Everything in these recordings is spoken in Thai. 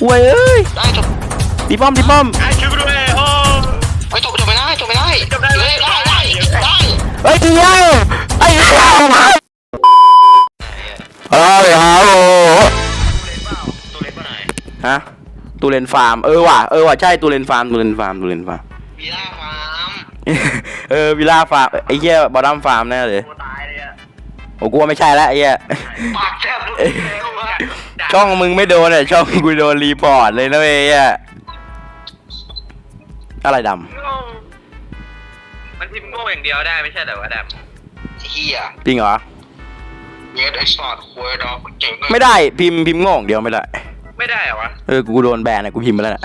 คุยเอ้ยได้จบตีป้อมตีป้อมไอ้ช่วยกูด้วยโอ้เฮ้ยจบจบไม่ได้จบไม่ได้จบได้เฮ้ได้ได้ได้เฮ้ยตีแล้วไอ้เหี้ยเฮ้ยฮัลโหลตัวเล็กเปล่าตัวเล็กเปล่าหนฮะตูเลนฟาร์มเออว่ะเออว่ะใช่ตูเลนฟาร์มตูเลนฟาร์มตูเลนฟาร์มวีล่าฟาร์มเออวิลล่าฟาร์มไอ้เหี้ยบอดัมฟาร์มแน่เลยกูตายเลยอะโอ้กูว่าไม่ใช่แล้วไอ้เหี้ยปากแซ่บลูกเอ้ยเร็วมาก ช่องมึงไม่โดนอะช่องกูโดนรีพอร์ตเลยนะเว้ยอะอะไรดมันพิมพ์โง่อย่างเดียวได้ไม่ใช่เหรอวะดเฮียำจริงเหรอเยสไอสอดคุยดอกเจ๋งเลยไม่ได้พิมพ์พิมพ์โง่อย่างเดียวไม่ได้ำไม่ได้เหรอวะเออ กูโดนแบนอะกูพิมพ์ไปแล้วน่ะ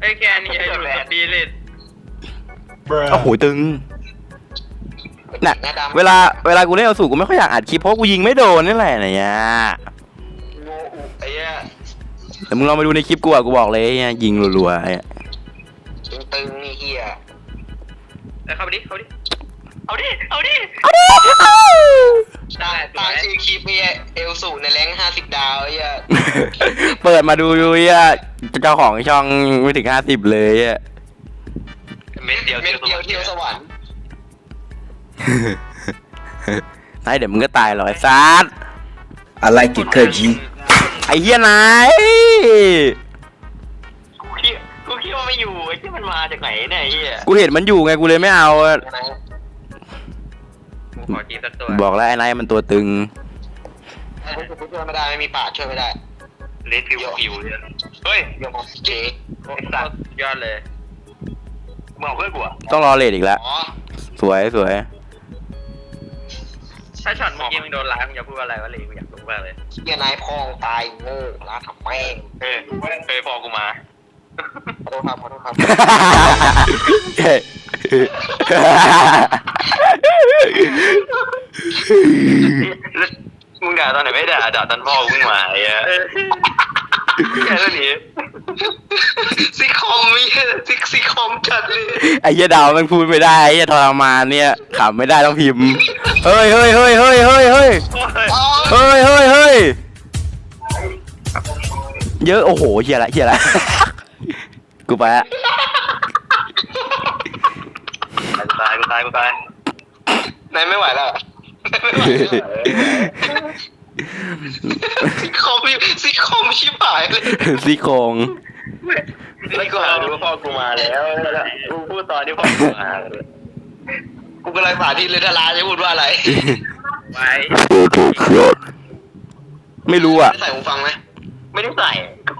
ไอ้แค่นี้อยู่กับดีเลยโอ้โหตึง น่ะ หน้าดำเวลาเวลากูเล่นเอาสูกูไม่ค่อยอยากอัดคลิปเพราะกูยิงไม่โดนนี่แหละเนี่ยโง่อุไอ้เหี้ย แต่มึงลองไปดูในคลิปกูอะกูบอกเลยไอ้เหี้ยยิงรัวๆไอ้เหี้ยตึงๆนี่เฮียเอ้ยเข้าไปดิ เข้าไปดิ เอาดิ เอาดิตาตาชื่อคลิปเฮียเอลสูในแรงห้าสิบดาวไอ้เฮียเปิดมาดูดูไอะเจ้าของช่องไม่ถึงห้าสิบเลยอะ เม็ดเดียวเม็ดเดียวเที่ยวสวรรค์นายเดี๋ยวมึงก็ตายหรอกไอ้ซัด I like it cause you ไอ้เหี้ยนายกูคิดกูคิดว่าไม่อยู่ไอ้ที่มันมาจากไหนเนี่ยไอ้เหี้ยกูเห็นมันอยู่ไงกูเลยไม่เอาอะกูขอจีสักตัวบอกแล้วไอ้นายมันตัวตึง ไอ้พวกกูช่วยไม่ได้ไม่มีปากช่วยไม่ได้เลสฟิวฟิวเลยเฮ้ยเดี๋ยวมองเจ๊โอ้สัตว์ยอดเลยมึงเอาเพื่อนกูอะต้องรอเลทอีกแล้วอ๋อสวยสวยถ้าช็อตเมื่อกี้มึงโดนล้างมึงจะพูดอะไรวะเลยกูอยากรู้ มากเลยเฮียนายพองตายโง่ร้านทำแม่งเออเคยพอกูมาขอโทษครับขอโทษครับเฮ้ยมึงด่าตอนไหนไม่ด่าด่าตอนพ่อมึงมาไอ้เหี้ยแค่นี้ ซิคอมมีซิซิคอมจัดเลยไอ้เหี้ยดาวมันพูดไม่ได้ไอ้เหี้ยทรมานเนี่ยขำไม่ได้ต้องพิมพ์เฮ้ยเฮ้ยเฮ้ยเฮ้ยเฮ้ยเฮ้ยอ๋อเฮ้ยเฮ้ยเฮ้ยเยอะโอ้โหเฮียละเฮียละกูไปละกูตายกูตายกูตายนายไม่ไหวแล้วไม่ไหวซิคอมซิคอมชิบหายเลย ซี่โครง แล้วกูหาดูว่าพ่อกูมาแล้วกูพูดตอนที่พ่อกูมากูกำลังสาธิตเลยดาราจะพูดว่าอะไรไว้ไม่รู้อะได้ใส่หูฟังไหมไม่ได้ใส่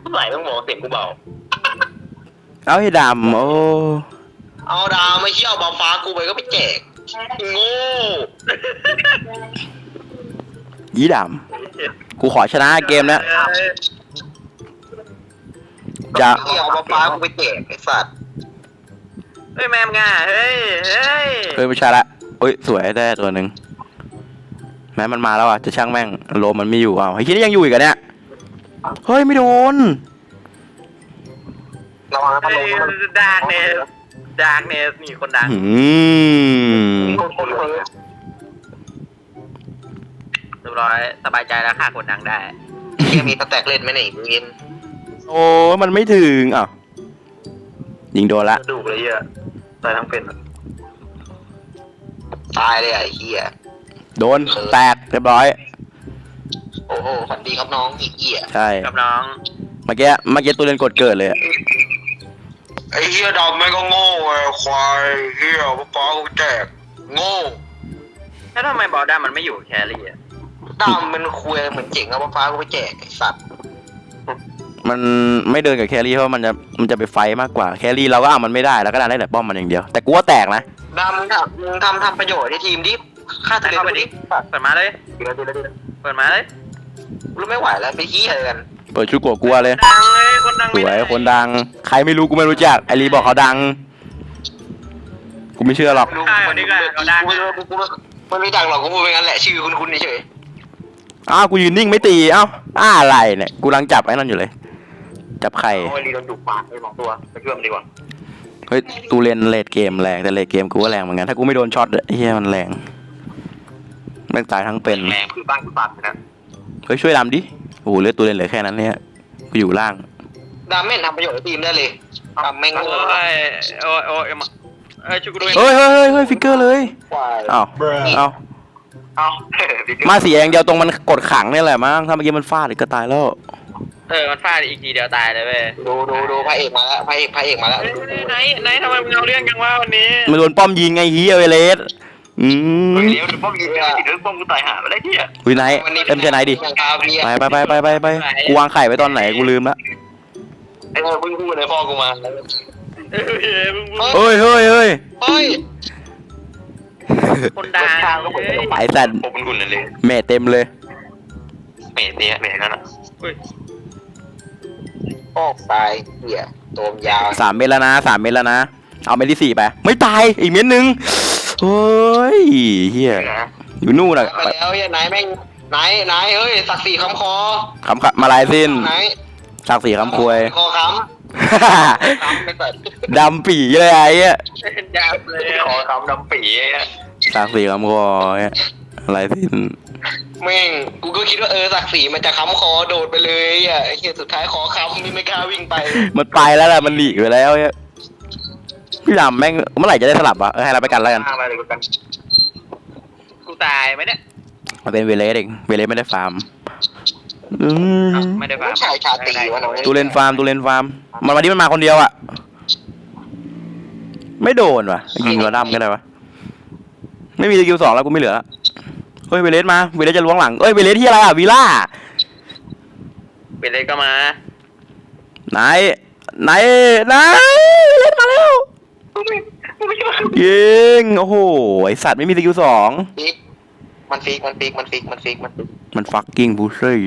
กูใส่ต้องบอกเสียงกูเบา เอาให้ดำโอ้เอาดาวมาเที่ยวบอลฟ้ากูไปก็ไปแจกโง่ยี่ดำกูขอชนะเกมนะ จะเที่ยวบอลฟ้ากูไปแจกไอ้สัตว์เฮ้ยแมมง่าเฮ้ยเฮ้ยเฮ้ยไม่ใช่ละโอ้ยสวยได้ตัวหนึ่งแม้มันมาแล้วอะจะช่างแม่งโลมันไม่อยู่อ้าวไอ้ที่นี่ยังอยู่อีกเหรอะเนี่ยเฮ้ยไม่โดนระวังนะพัดเฮ้ลยมมันดาร์กเนสดาร์กเนสนี่คนดังอืมคนเลยเรียบร้อยสบายใจแล้วค่ะคนดังได้เที่ยมีสแต็กเล่นไหมเนี่ยมึงยิน โอ้มันไม่ถึงอ้าวยิงโดนละดูเลยเยอะตายทั้งเป็นตายเลยอะไอ้เหี้ย โดนแตกเรียบร้อย โอ้โหฝันดีครับน้องอีกเหี้ยใช่กับน้องเมื่อกี้เมื่อกี้ตัวเล่นกดเกิดเลยอะไอ้เหี้ยดำไม่ก็โง่ไอ้ควายเหี้ยบอลฟ้ากูแจกโง่แล้วทำไมบอลด้ามันไม่อยู่แครี่อะดำมันคุยเหมือนเจ๋งอะบอลฟ้ากูไปแจกไอ้สัตว์ มันไม่เดินกับแครี่เพราะมันจะมันจะไปไฟท์มากกว่าแครี่เราก็เอามันไม่ได้แล้วก็ดันได้แต่ป้อมมันอย่างเดียว แต่กูว่าแตกนะดำมึงทำมึงทำทำประโยชน์ให้ทีมดิค่าตัวเล่นเข้าไปกูดิดิเปิดมาเลยเดี๋ยวเดี๋ยวเดี๋ยวเปิดมาเลยกูไม่ไหวแล้วไปเหี้ยกันเปิดชุดกลัวกลัวเลยดังเลยคนดังสวยคนดัง ใครไม่รู้กูไม่รู้จักไอรีบอกเขาดังกูไม่เชื่อหรอกรู้มันดีกว่ากูไม่รู้กูกูมันไม่ดังหรอกกูพูดไปงั้นแหละชื่อคุณคุณเฉยอ้าวกูยืนนิ่งไม่ตีเอ้าอ้าอะไรเนี่ยกูกำลังจับไอ้นั่นอยู่เลย จับใครโอ้ยรีโดนดุปากไปสองตัวไปเชื่อมดีกว่าเฮ้ยตูเลนเลดเกมแรงแต่เลดเกมกูว่าแรงเหมือนกันถ้ากูไม่โดนช็อตเฮียมันแรงแม่งตายทั้งเป็นแรงคือบ้านกูตัดนะเฮ้ยช่วยดำดิโอ้โหเหลือดตูเลนเหลือแค่นั้นเนี่ยกูอยู่ล่างดามแม่งทำประโยชน์ให้ทีมได้เลยดามแม่งโอ้โง่ยโอ้ยโอ้ยมาเอ้ยช่วยกูด้วยเฮ้ยเฮ้ยเฮ้ยเฮ้ยฟิกเกอร์เลยควายอ้าวอ้าวเอา มาเสียอย่างเดียวตรงมันกดขังนี่แหละมั้งถ้าเมื่อกี้มันฟาดอีกก็ตายแล้ว เออ มันฟาดอีกทีเดียวตายเลยเว้ยดูดูดูพระเอกมาแล้วพระเอกพระเอกมาแล้วเฮ้ยไหนไหนทำไมมึงเอาเรื่องกันว่าวันนี้มันโดนป้อมยิงไงเฮียเวเลสอืมเดี๋ยวป้อมยิงไม่ติดเรื่องป้อมกูตายหาไปได้ที่อะวินัยเต็มใจไหนดิยังกาเบียไปไปไปไปไปไปกูวางไข่ไว้ตอนไหนกูลืมละไอ้เออมึงพูดเลยพ่อกูมาเออมึงพูดเฮ้ยเฮ้ยเฮ้ยเฮ้ยคนดังเลยไอ้สัตว์ผมเป็นหุ่นเลยเมทเต็มเลยเมทเนี่ยเมทนั่นอะ โอ้ตายเหี้ยตัวมันยาวสามเม็ดแล้วนะสามเม็ดแล้วนะ เอาเม็ดที่สี่ไป ไม่ตายอีกเม็ดหนึ่งเฮ้ยเฮียอยู่นู่นอะไปแล้วเหี้ยไหนแม่งไหนไหนเฮ้ยศักดิ์ศรีคำคอคำขะมาลายสิ้นไหนฉากสีคำควย คอค้ำค้ำไม่ใส่ดำปีเลยไอ้เหี้ยยาวเลยขอคำดำปีฉากสีคำควยลายสิ้น แม่งกูก็คิดว่าเออศักดิ์ศรีมันจะค้ำคอโดดไปเลยอะไอ้เหี้ยสุดท้ายคอค้ำนี่ไม่กล้าวิ่งไปมันไปแล้วแหละมันหลีกไปแล้วเหี้ยพี่ดำแม่งเมื่อไหร่จะได้สลับวะเออให้เราไปกันแล้วกันมาเลยกัน กูตายไหมเนี่ยมันเป็นเวเลสเองเวเลสไม่ได้ฟาร์มอืมไม่ได้ฟาผู้ชายชาตรีวะน้องตูเลนฟาร์มตูเลนฟาร์มมันวันนี้มันมาคนเดียวอะไม่โดนว่ะยิงหัวดำก็ได้วะไม่มีสกิลสองแล้วกูไม่เหลือละ เฮ้ยเวเลสมาเวเลสจะล้วงหลังเอ้ยเวเลสที่อะไรอะวีล่าเป็นเลยก็มาไหนไหนไหนเล่นมาแล้วยิงโอ้โหไอสัตว์ไม่มีสกิลสองฟิกมันฟิกมันฟิกมันฟิกมันฟิกมันฟิกมันฟักกิ้งบูซี่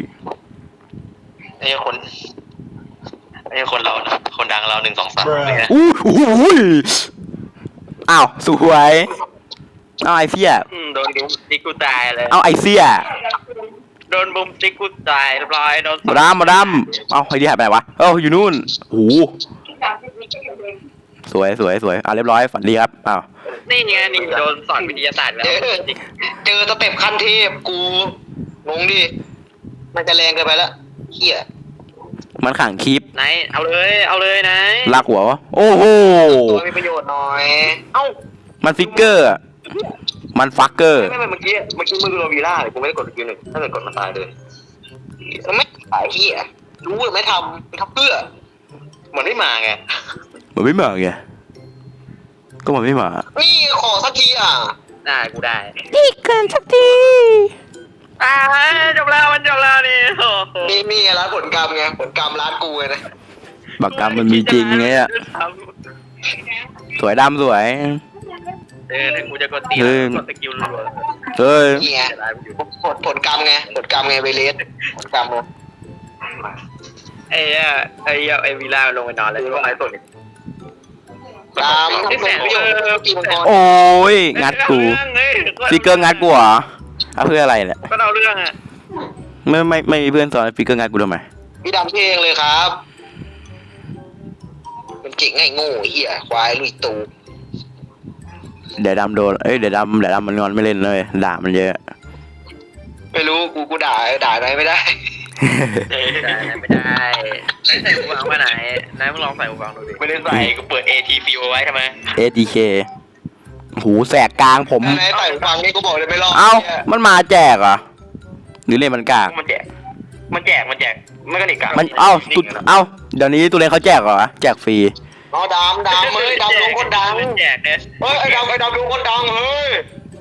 ไอ้คนไอ้คนเราคนดังเราหนึ่งสองสามอู้หูยอ้าวสวย เอาไอเสียโดนบุมติ๊กกูตายเลย เอาไอเสียโดนบุมติ๊กกูตายเรียบร้อยโดนมาดามมาดามเอาไอเดียหายไปไหนวะ เอ้าอยู่นู่นโอ้โหสวยสวยสวยอะเรียบร้อยฝันดีครับอ้าวนี่ไงนี่โดนสอนวิทยาศาสตร์แล้วเจอเจอสเต็ปขั้นเทพกูงงดิ มันจะแรงเกินไปแล้วเหี้ยมันขังคลิปไหนเอาเลยเอาเลยไหนลากหัววะโอ้โหตัวมีประโยชน์หน่อย เอ้ามันฟิกเกอร์อะ มันฟักเกอร์ ไม่ไม่เมื่อกี้เมื่อกี้มึงโดนวีล่าเลยกูไม่ได้กดสกิลหนึ่งถ้าเกิดกดมันตายเลยมันไม่ขายเหี้ยรู้ว่าไม่ทำไม่ทำเพื่อเหมือนไม่มาไงมันไม่มาไงก็มันไม่มา นี่ขอสักทีอะได้กูได้อีกเกินสักทีอ่าจบแล้วมันจบแล้วนี่โอ้โหนี่นี่ไงร้านผลกรรมไงผลกรรมร้านกูไงนะบักกรรมมันมีจริงไงอะสวยดำสวย เออถึงกูจะกดตีเออกดสกิลรัวเฮ้ย นี่ไงผลผลกรรมไงผลกรรมไงเวเลสผลกรรมไงไอ้เหี้ยไอ้เหี้ยไอ้วีล่าลงไปนอนแล้วลงไปสุดตามทำประโยชน์ปีมังกรโอ้ย งัดกูฟิกเกอร์งัดกูเหรอเอาเพื่ออะไรเนี่ยก็เอาเรื่องอะไม่ไม่ไม่มีเพื่อนสอนฟิกเกอร์งัดกูทำไมพี่ดำเองเลยครับ มันเก่งไงโง่เหี้ยควายลุยตู เดี๋ยวดำโดน เอ้ย เดี๋ยวดำเดี๋ยวดำมันงอนไม่เล่นเลย ด่ามันเยอะ ไม่รู้กูกูด่าด่าไหนไม่ได้ ได้ไม่ได้ไหนใส่หูฟังมาไหนไหนมึงลองใส่หูฟังดูดิไม่ได้ใส่กูเปิด ATC ไว้ใช่ไหม ATK หูแสกกลางผม ไหนใส่หูฟังนี่กูบอกเลยไม่รอดเอ้าหี้ยมันมาแจกเหรอ หรือเล่นมันกากมันแจก มันแจก มันแจกไม่ก็หนีกลับมัน เอ้าตุเอ้า เดี๋ยวนี้ตุเรนเขาแจกเหรอ แจกฟรี เอาดำดำเฮ้ยดำลงคนดังมันแจกเนี่ยเฮ้ยไอ้ดำไอ้ดำลงคนดังเฮ้ย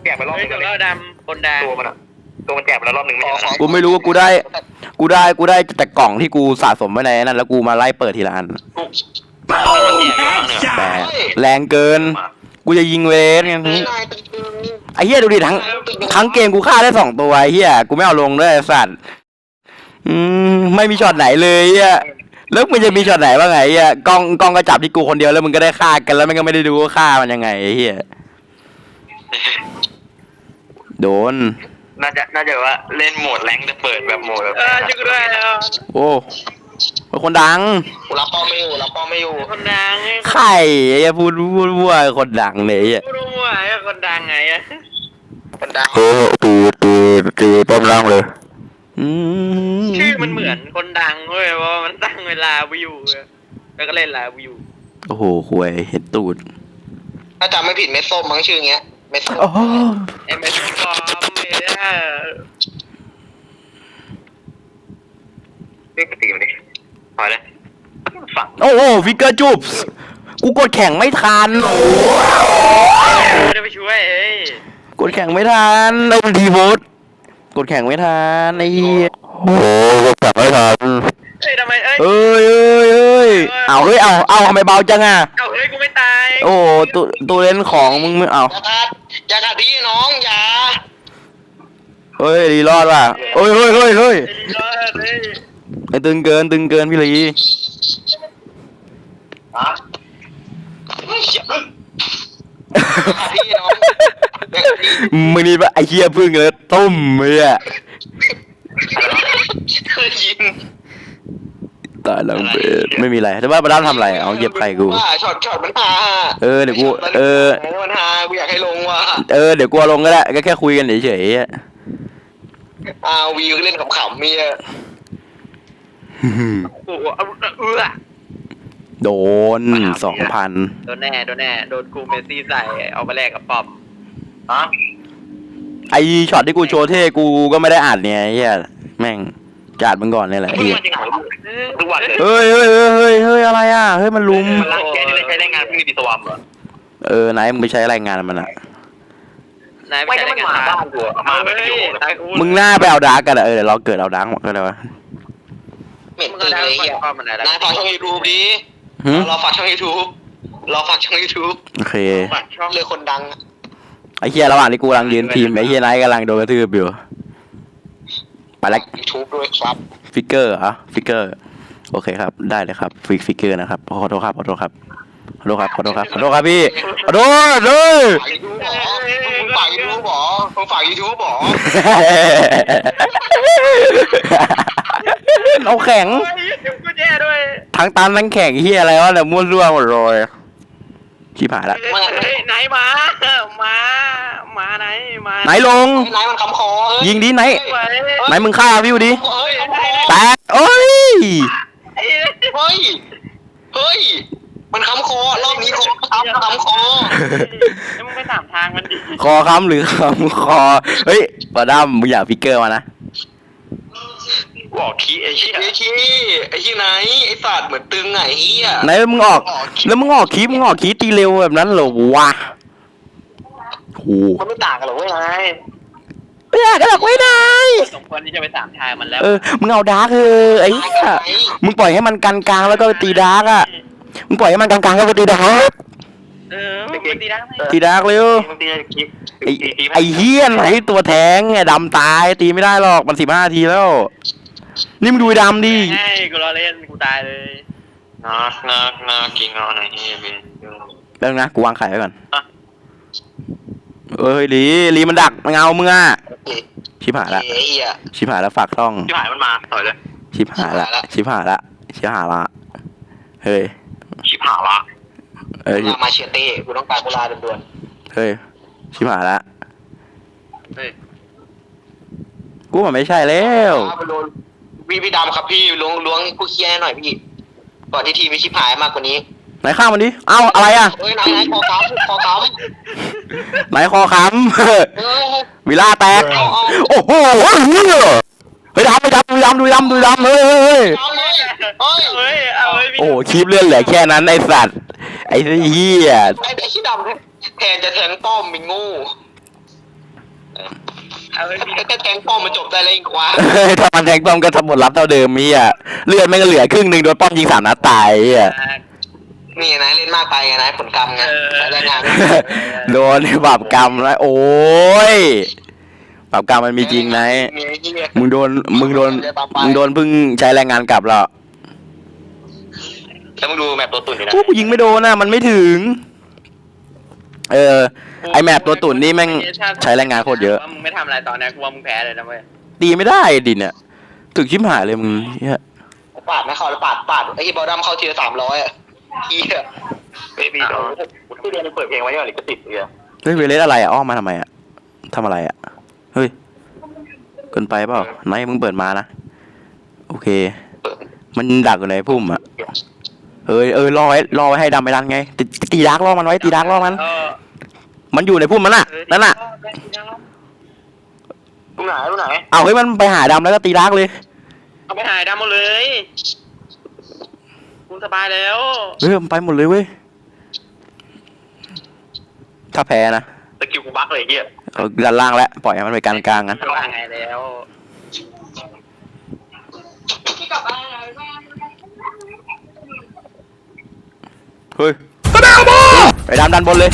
แจกไปรอบนึงแล้วดำคนดังตัวมันอะตัวมันแจกไปแล้วรอบนึงไม่ใช่เหรอกูไม่รู้ว่ากูได้ กูได้กูได้แต่กล่องที่กูสะสมไว้ในนั้นแล้วกูมาไล่เปิดทีละอันมันแจกอยู่แล้วเนี่ยแต่แรงเกิน กูจะยิงเวสไงนี่นายตึงไอ้เหี้ยดูดิทั้งทั้งเกมกูฆ่าได้สองตัวไอ้เหี้ยกูไม่เอาลงด้วยไอ้สัตว์อืมไม่มีช็อตไหนเลยไอะ แล้วมันจะมีช็อตไหนบ้างไงไอะกล้องกล้องก็จับที่กูคนเดียวแล้วมึงก็ได้ฆ่ากันแล้วมันก็ไม่ได้ดูว่าฆ่ามันยังไงไอ้เหี้ยโดน น่าจะน่าจะว่าเล่นโหมดแรงจะเปิดแบบโหมดแบบเออจุกด้วยโอ้เป็นคนดังกูรับป้อมไม่อยู่รับป้อมไม่อยู่คนดังไข่ไอ้เหี้ยพูดพูดว่าคนดังเนี่ยไอ้เหี้ยพูดว่าไอ้คนดังไงอะคนดังเออตีตีตีป้อมล่างเลย อืมชื่อมันเหมือนคนดังเว้ยเพราะว่ามันตั้งเวลาวิวเว้ยแล้วก็เล่นลาวิวโอ้โหควยเห็นตูดถ้าจำไม่ผิดเม็ดส้มมั้งชื่อเงี้ยเม็ดส้มโอ้โหเอ็มเอสฟอร์มเนี่ยเรียกตีมันดิพอแล้วฝังโอ้โหฟิกเกอร์จูบส์กูกดแข่งไม่ทันไม่ได้ไปช่วยเอ้ยกดแข่งไม่ทันไอ้ดีโวต กดแข่งไม่ทันไอ้เหี้ยโอ้โหกดแข่งไม่ทันเฮ้ยทำไมเอ้ย เอ้ยเอ้ยเอ้ยเอาเฮ้ยเอาเอาทำไมเบาจังอะเอ้าเฮ้ยกูไม่ตายโอ้โหตัวตัวเล่นของมึงไม่เอาอย่ากัดอย่ากัดพี่น้องอย่าเฮ้ยรีรอดว่ะเฮ้ยเฮ้ยเฮ้ยเฮ้ยไอ้ลีลอดเฮ้ยไอ้ตึงเกินตึงเกินพี่ลีฮะเฮ้ยอย่ากัด พี่น้องอย่ากัดพี่มึงนี่ปะไอ้เหี้ยพึ่งเลยต้มเลยอะยิงตายแล้วเบสไม่มีอะไรแต่ว่ามาด้านทำอะไรเอาเหยียบไข่กูว่าช็อตช็อตมันหาเออเดี๋ยวกูเออมันหากูอยากให้ลงว่ะเออเดี๋ยวกูเอาลงก็ได้ก็แค่คุยกันเฉยๆอะอาวีเล่นขำๆมีอะโอ้โหเอาเอื้อ โดนสองพันโดนแน่โดนแน่โดนกูเมสซี่ใส่เอาไปแลกกับป้อมฮะไอช็อตที่กูโชว์เท่กูก็ไม่ได้อ่านเนี่ยไอ้เฮียแม่งจัดมึงก่อนเลยแหละไอ้เหี้ยทุกวันเลยเฮ้ยเฮ้ยเฮ้ยเฮ้ยเฮ้ยอะไรอะเฮ้ยมันลุมมันรักแกนี่เลยใช้แรงงานพวกนี้ดีสวามเหรอเออไหนมึงไปใช้รายงานมันอะนายไม่ใช่ได้ได้มันไงมาบ้านกูอะมาไม่ได้อยู่ตายกูมึงหน้าไปเอาดาร์กกันอะเออเดี๋ยวเราเกิดเอาดาร์กหมดก็ได้วะเหม็นมึงตึก็งได้เลยไปเฮียป้อมมันไหนแล้วนายฝากช่องยูทูบดิ หึรอฝากช่องยูทูบรอฝากช่องยูทูบโอเค ฝากช่องเลยคนดังอะไอเฮียระหว่างที่กูกำลังยืนพิมพ์ไอเฮียไนท์กำลังโดนกระทืบอยู่ไปแล้ว ยูทูบด้วยครับ ฟิกเกอร์เหรอะฟิกเกอร์ โอเคครับ ได้เลยครับ ฟิกฟิกเกอร์นะครับ ขอโทษครับ ขอโทษครับ ขอโทษครับ ขอโทษครับ ขอโทษครับพี่ ขอโทษเลย ฝากยูทูบหรอมึงฝากยูทูบหรอมึงฝากยูทูบหรอเราแข็งโอ้ยจุกกูแย่ด้วย ทั้งตันทั้งแข่งเฮียอะไรวะเนี่ยมั่วซั่วหมดเลยชิบหายละเฮ้ยไหนมา มา มาไหน มาไหนลง นายมันคำคอเฮ้ยิงดิไหนไปไหนมึงฆ่าวิวดิเฮ้ยแตกเอ้ยไอ้เฮ้ย เฮ้ย มันคำคอรอบนี้คอคำคำคอแล้วมึงไปถามทางมันดิคอค้ำหรือคำคอ เฮ้ยปาดัมมึงอยากฟิกเกอร์มานะ บอกขี้ไอ้ขี้ไอ้ขี้ไอ้ขี้ไหนไอ้สัตว์เหมือนตึงไงเฮียไหนมึงออก แล้วมึงออกคลิปมึงออกคลิปตีเร็วแบบนั้นเหรอวะโหมันไม่ต่างกันหรอกเว้ยนายไม่อยากก็หรอกไม่ได้สมควรที่จะไปถามทางมันแล้ว เออ มึงเอาดาร์กเออไอ้เหี้ยมึงปล่อยให้มันกันกลางแล้วก็ไปตีดาร์กอะ มึงปล่อยให้มันกลางๆก็ไปตีดาร์กเออมึงไปตีได้ไหมตีดาร์กเร็วมันตีคลิปไอ้ไอ้เฮี้ยไหนตัวแทงไอ้ดำตายตีไม่ได้หรอกมันสิบห้าทีแล้ว นี่มึงดูไอ้ดำดิใช่กูรอเล่นกูตายเลยนักนักนักกินงอหน่อยเฮียเป็นแล้วนะกูวางไข่ไว้ก่อนเอ้ยลีลีมันดักมันเอามึงอะชิบหายละเฮียชิบหายละฝากต้องที่หายมันมาต่อยเลย ชิบหายละชิบหายละชิบหายละเฮ้ยชิบหายละเอ้ยลามาเชียเต้กูต้องการเวลาด่วนเฮ้ยชิบหายละเฮ้ยกูมันไม่ใช่แล้ๆวไปโดน พี่พี่ดำครับพี่ล้วงล้วงผู้เคียให้หน่อยพี่ก่อนที่ทีมมีชิบหายมากกว่านี้ไหนข้ามมันดิเอ้าอะไรอะเฮ้ยนายนายคอค้ำคอค้ไหนคอค้ำำเฮ้ยวิล่าแตกโอ้โหเฮ้ยไปดำไปดำดูดำดูดำดูดำเฮ้ยเฮ้ยเฮ้ยเอาเลยเฮ้ยเฮ้ยเอาเฮ้ยโอ้โหคลิปเลื่อนเหลือแค่นั้นไอสัตว์ไอ้เหี้ยไอ้ไอ้ที่ดำเนี่ยแทนจะแทงป้อมมิงงู เอาเฮ้ยไอ้แค่แทงป้อมมันจบได้เลยกว่าเฮ้ยถ้ามันแทงป้อมก็ทำหมดรับเท่าเดิมมีอะเลือดไม่งก็เหลือครึ่งหนึ่งโดนป้อมยิงสามนัดตายไอะนี่นะเล่นมากไปไงนะผลกรรมไงใช้แรงงานโดนบาปกรรมแล้วโอ้ยบาปกรรมมันมีจริงนะมีไอ้เหี้ยมึงโดนมึงโดนมึงโดนเพิ่งใช้แรงงานกลับแล้วแล้วมึงดูแมปตัวตุ่นดินะโอ้กูยิงไม่โดนนะมันไม่ถึง เออ ไอแมปตัวตุ่นนี่แม่งใช้แรงงานโคตรเยอะมึงไม่ทำอะไรตอนนี้กูว่ามึงแพ้เลยนะเว้ยตีไม่ได้ดิเนี่ย ถึกชิมหายเลยมึงเหี้ยปาดไม่เข้าแล้วปาดปาดไอ้บอลดัมเข้าทีละสามร้อยอะเฮียเบบี้ดอที่เรียนเปิดเพลงไว้ยังหรือก็ติดเลยเฮ้ยเวเลสอะไรอะอ้อมมาทำไมอะทำอะไรอะ เฮ้ยกินไปเปล่าไหนมึงเปิดมานะ โอเค มันดักอยู่ในพุ่มอะ เออเออรอไว้รอไว้ให้ดำไปดันไงตีตีดักล่อมันไว้ตีดักล่อมัน เออมันอยู่ในพุ่มมันน่ะนั่นน่ะตรงไหนตรงไหน เอาเฮ้ยมันไปหาดำแล้วก็ตีดักเลยเอาไปหายดำหมดเลยคุณสบายแล้ว เฮ้ยมันไปหมดเลยเว้ยถ้าแพ้นะสกิลกูบักเลยเฮียเอาด้านล่างแล้วปล่อยให้มันไปกลางกลางๆกัน ว่าไงแล้ว เฮ้ยไปดำดันบนเลย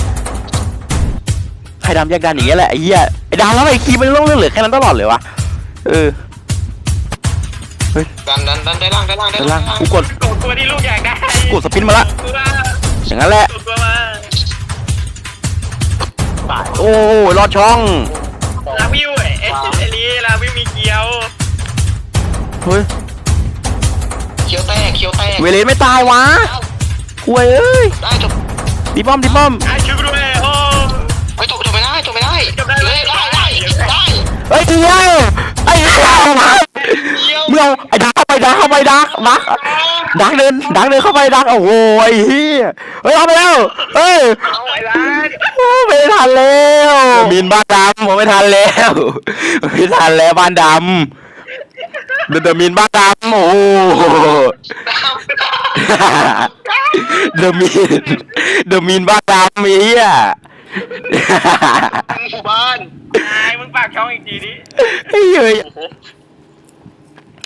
ให้ดำแยกดันอย่างเงี้ยแหละไอ้เหี้ยไอ้ดำแล้วไอ้คีมันต้องเลือกเหลือแค่นั้นตลอดเลยวะเออดันดันดันได้ล่างได้ล่างได้ด้านล่างกูกดกดตัวที่ลูกอยากได้กดสปินมาละตัวอย่างนั้นแหละกดตัวมาโอ้ยรอดช่องลาวิวเอ๊ะไอ้ลีลาวิวมีเกียวเฮ้ยเขียวแตกเขียวแตกเวเลนไม่ตายวะ ห่วยเอ้ยได้จบดีป้อมดีป้อมไอ้ชูด้วยโอ้ไปจบจบไม่ได้จบไม่ได้จบได้เลยได้ได้ได้เฮ้ยเดียวไอ้เหี้ยมึงเอาไอ้ดักเข้าไปดักเข้าไปดักดักดักเดินดักเดินเข้าไปดักโอ้โหไอ้เหี้ยเฮ้ยเอาไปแล้วเฮ้ยเอาไอ้ร้านโอ้ไม่ทันแล้วมินบ้านดำผมไม่ทันแล้วไม่ทันแล้วบ้านดำ เดอะเดอะมินบ้านดำโอ้โหเดอะมินเดอะมินบ้านดำไอ้เหี้ยหมู่บ้านนายมึงปากช่องอีกทีดิไอ้เฮ้ยโอ้โห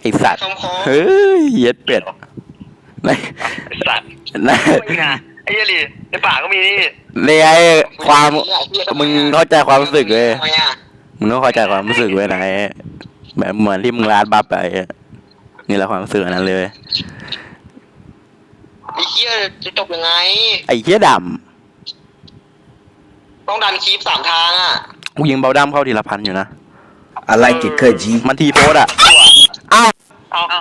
ไอ้สัตว์คำคอเฮ้ยเหี้ย็ดเป็ดไหนไอ้สัตว์ไหนนี่นะไอ้เหี้ยลีในป่ากก็มีนี่เนี่ยไอ้ความมึงเข้าใจความรู้สึกเลยทำไมอะ มึงต้องเข้าใจความรู้สึกเว้ยไหน แบบเหมือนที่มึงลาดบัฟไปอะนี่แหละความรู้สึกอันนั้นเลย ไอ้เหี้ยจะจบยังไง ไอ้เหี้ยดต้องดันคีปสามทางอะำกูยิงเบาดำเข้าทีละพันอยู่นะ I like it, cut G. มันทีโพสอะอ้าวเอาเอา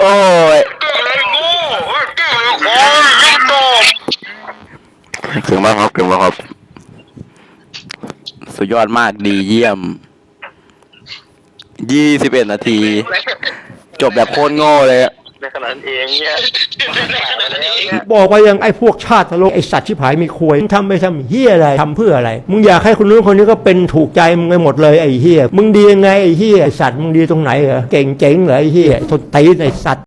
โอ้ยเก่งเลยโง่เก่งเลยโอ้ยยิ่งโตเก่งมากครับเก่งมากครับ สุดยอดมากดีเยี่ยม ยี่สิบเอ็ดนาที จบแบบโคตรโง่เลยอะในขนาดนั้นเองเนี่ยบอกไปยังไอ้พวกชาติตลกไอ้สัตว์ชิบหายมีควยมึงทำไปทำเฮียอะไรทำเพื่ออะไร มึงอยากให้คนนู้นคนนี้ก็เป็นถูกใจมึงไปหมดเลยไอ้เฮียมึงดียังไงไอ้เฮียไอ้สัตว์มึงดีตรงไหนเหรอเก่งเจ๋งเหรอไอ้เฮียทนตีนไอ้สัตว์